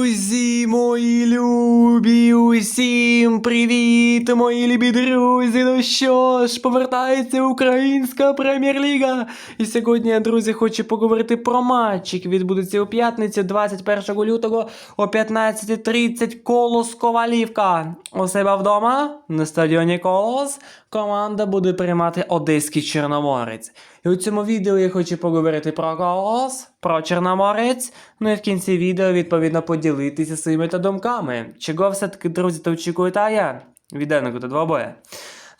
Друзі, мої любі, усім привіт, мої любі друзі. Ну що ж, повертається українська прем'єр-ліга. І сьогодні, я, друзі, хочу поговорити про матч, який відбудеться у п'ятницю, 21 лютого о 15.30 Колос Ковалівка. У себе вдома на стадіоні Колос команда буде приймати Одеський Чорноморець. І у цьому відео я хочу поговорити про Колос, про Чорноморець, ну і в кінці відео відповідно поділитися своїми та думками. Чого все-таки, друзі, то очікуєте, я? Віденку та двобоя.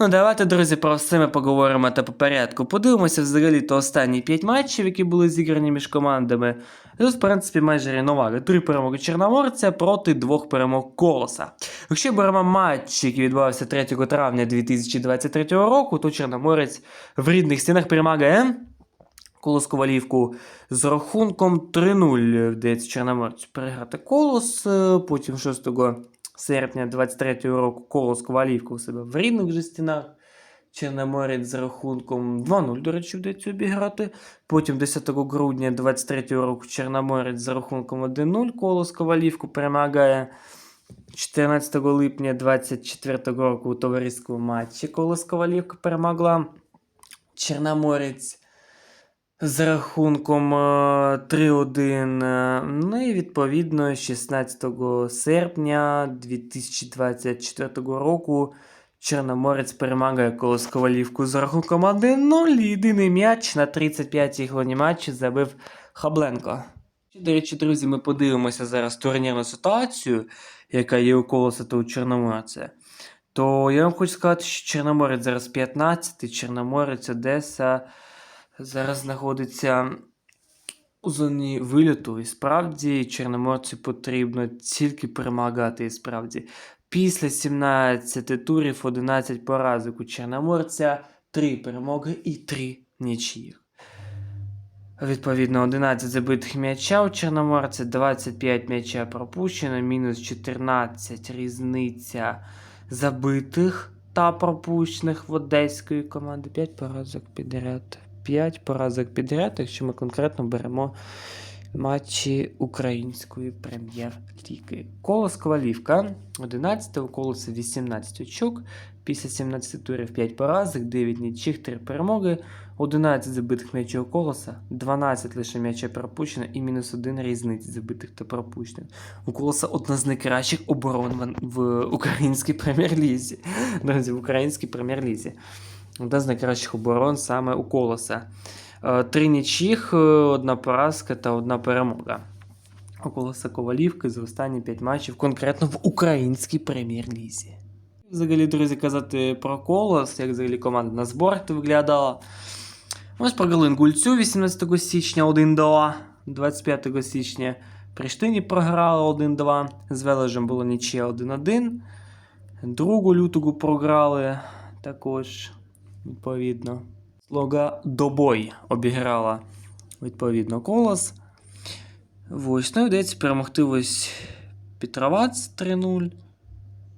Ну, давайте, друзі, про все ми поговоримо та по порядку. Подивимося взагалі то останні 5 матчів, які були зіграні між командами. Тут, в принципі, майже рівновага. Три перемоги Чорноморця проти двох перемог Колоса. Якщо беремо матч, який відбувався 3 травня 2023 року, то Чорноморець в рідних стінах перемагає Колос Ковалівку з рахунком 3-0 вдається Чорноморцю переграти Колос. е, Потім 6 серпня 23 року Колос Ковалівку у себе в рідних же стінах. Чорноморець з рахунком 2-0, до речі, вдається обіграти. Потім 10 грудня 23 року Чорноморець з рахунком 1-0 Колос Ковалівку перемагає. 14 липня 24 року у товариському матчі Колос Ковалівка перемогла. Чорноморець з рахунком е, 3-1. е, Ну і відповідно 16 серпня 2024 року Чорноморець перемагає Колос Ковалівку з рахунком 1-0. Єдиний м'яч на 35-й хвилині матчу забив Хабленко. До речі, друзі, ми подивимося зараз турнірну ситуацію, яка є у Колоса та у Чорноморця. То я вам хочу сказати, що Чорноморець зараз 15, Чорноморець, Одеса зараз знаходиться у зоні виліту. І справді Чорноморцю потрібно тільки перемагати. І справді. Після 17 турів 11 поразок у Чорноморця, 3 перемоги і 3 нічиїх. Відповідно, 11 забитих м'яча у Чорноморця, 25 м'яча пропущено, мінус 14 різниця забитих та пропущених в одеської команди. 5 поразок підряд. 5 поразок підряд, якщо ми конкретно беремо матчі української прем'єр-ліги. Колос Ковалівка 11 у колоса 18 очок. Після 17 турів 5 поразок, 9 нічих, 3 перемоги, 11 забитих м'ячів у колоса, 12 лише м'яча пропущено і мінус 1 різниці забитих та пропущених. У колоса одна з найкращих оборон в, українській прем'єр-лізі. Друзі, в українській прем'єр-лізі. Одна з найкращих оборон саме у колоса. Е, Три нічих, е, одна поразка та одна перемога. У колоса Ковалівки за останні 5 матчів, конкретно в українській прем'єр-лізі. Взагалі, друзі, казати про колос, як взагалі команда на зборах виглядала. Ж програли Інгульцю 18 січня 1-2, 25 січня Приштині програли 1-2, з Вележем було нічия 1-1. 2 лютого програли також, відповідно. Слуга Добой обіграла відповідно колос. Ось, ну і вдається перемогти ось Петровац 3-0.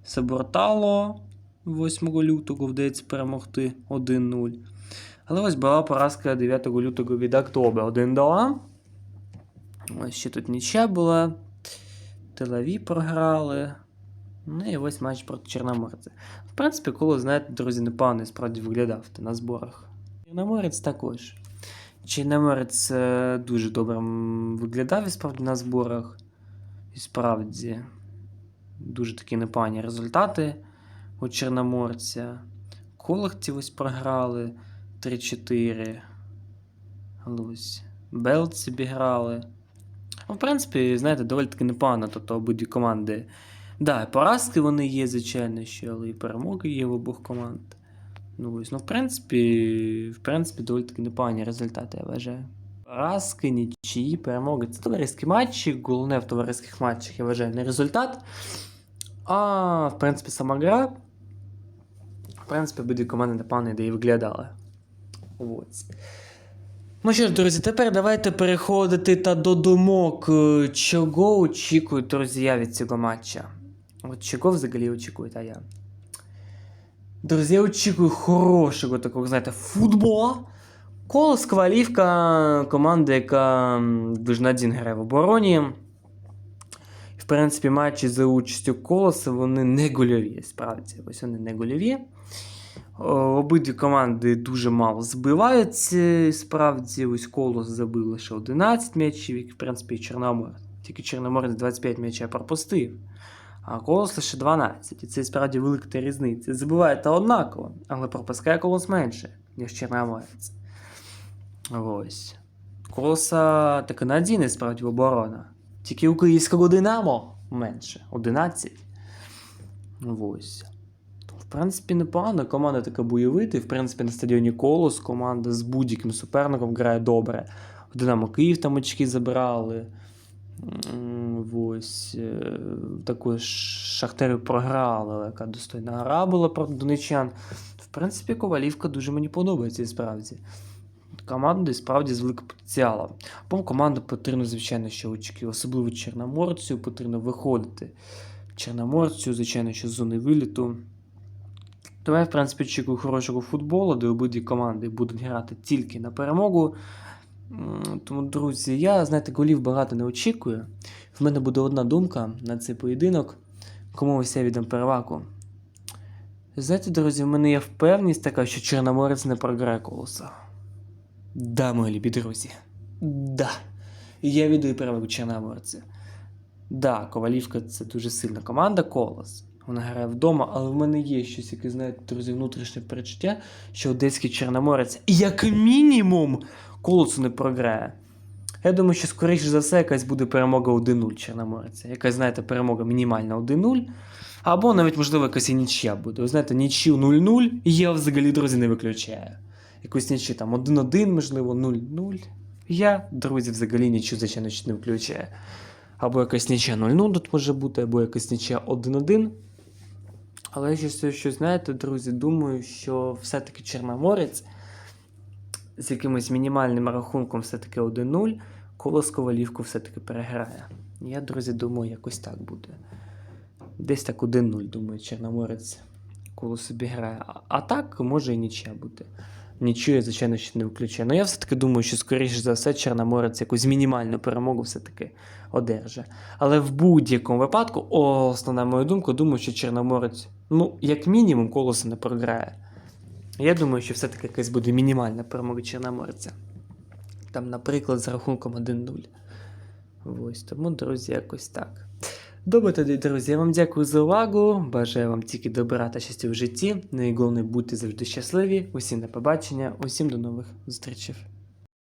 Сабортало 8 лютого вдається перемогти 1-0. Але ось була поразка 9 лютого від Актобе 1-2. Ось ще тут нічия була. Телаві програли. Ну і ось матч проти Чорноморця. В принципі, коло, знаєте, друзі, непогано справді виглядав на зборах. Чорноморець також. Чорноморець е, дуже добре виглядав і справді на зборах. І справді дуже такі непогані результати у Чорноморця. Колахті ось програли 3-4. Але ось Белці обіграли. Ну, в принципі, знаєте, доволі таки непогано, тобто обидві команди. Да, поразки вони є, звичайно, що, але і перемоги є в обох команд. Ну, ось, ну, в принципі, в принципі, доволі таки непогані результати, я вважаю. Поразки, нічиї, перемоги. Це товариські матчі. Головне в товариських матчах, я вважаю, не результат. А, в принципі, сама гра. В принципі, обидві команди непогано де і виглядали. Ось. Ну що ж, друзі, тепер давайте переходити та до думок, е, чого очікують друзі від цього матча. От чого взагалі очікують, а я. Друзі, я очікую хорошого такого, знаєте, футбола. Колос Квалівка, команда, яка м, движна грає в обороні. В принципі, матчі за участю колоса вони не гольові, справді. Ось вони не гольові. Обидві команди дуже мало збиваються. Справді, ось колос забив лише 11 м'ячів, як в принципі Чорномор. Тільки Чорноморець 25 м'ячів пропустив, а колос лише 12. І це справді велика різниця. Забиває та однаково, але пропускає колос менше, ніж Чорноморець. Ось. Колоса таки надійна справді оборона. Тільки у київського Динамо менше 11. Ось. В принципі, непогано. Команда така бойовита. В принципі, на стадіоні Колос команда з будь-яким суперником грає добре. Динамо Київ там очки забирали. М, Ось. е, Також Шахтери програли, але яка достойна гра була проти донечан. В принципі, Ковалівка дуже мені подобається і справді. Команда і справді з великим потенціалом. Бо команду потрібно, звичайно, що очки, особливо Чорноморцю, потрібно виходити. Чорноморцю, звичайно, що з зони виліту. Тому я, в принципі, очікую хорошого футболу, де обидві команди будуть грати тільки на перемогу. Тому, друзі, я, знаєте, голів багато не очікую. В мене буде одна думка на цей поєдинок, кому ось я віддам перевагу. Знаєте, друзі, в мене є впевненість така, що Чорноморець не програє колоса. Да, мої любі друзі. Да. Я віддаю перевагу Чорноморцю. Да, Ковалівка це дуже сильна команда, Колос. Вона грає вдома, але в мене є щось, яке, знаєте, друзі, внутрішнє перечуття, що Одеський Чорноморець, як мінімум, колосу не програє. Я думаю, що скоріше за все якась буде перемога 1-0 Чорноморця. Якась, знаєте, перемога мінімальна 1-0. Або навіть, можливо, якась і нічия буде. Ви знаєте, нічию 0-0 я взагалі, друзі, не виключаю. Якусь нічию там 1-1, можливо, 0-0. Я, друзі, взагалі нічого, звичайно, не виключаю. Або якась нічия 0-0 тут може бути, або якась нічия 1-1. Але я щось, щось, знаєте, друзі, думаю, що все-таки Чорноморець з якимось мінімальним рахунком все-таки 1-0, колос Ковалівку все-таки переграє. Я, друзі, думаю, якось так буде. Десь так 1-0, думаю, Чорноморець коло собі грає. А, так може і нічия бути. Нічого звичайно, ще не виключаю. Ну я все-таки думаю, що, скоріше за все, Чорноморець якусь мінімальну перемогу все-таки одержа. Але в будь-якому випадку, основна моя думка, думаю, що Чорноморець, ну, як мінімум, колоса не програє. Я думаю, що все-таки якась буде мінімальна перемога Чорноморця. Там, наприклад, з рахунком 1-0. Ось тому, друзі, якось так. Добре тоді, друзі, я вам дякую за увагу. Бажаю вам тільки добра та щастя в житті. Найголовніше бути будьте завжди щасливі. Усім на побачення, усім до нових зустрічей.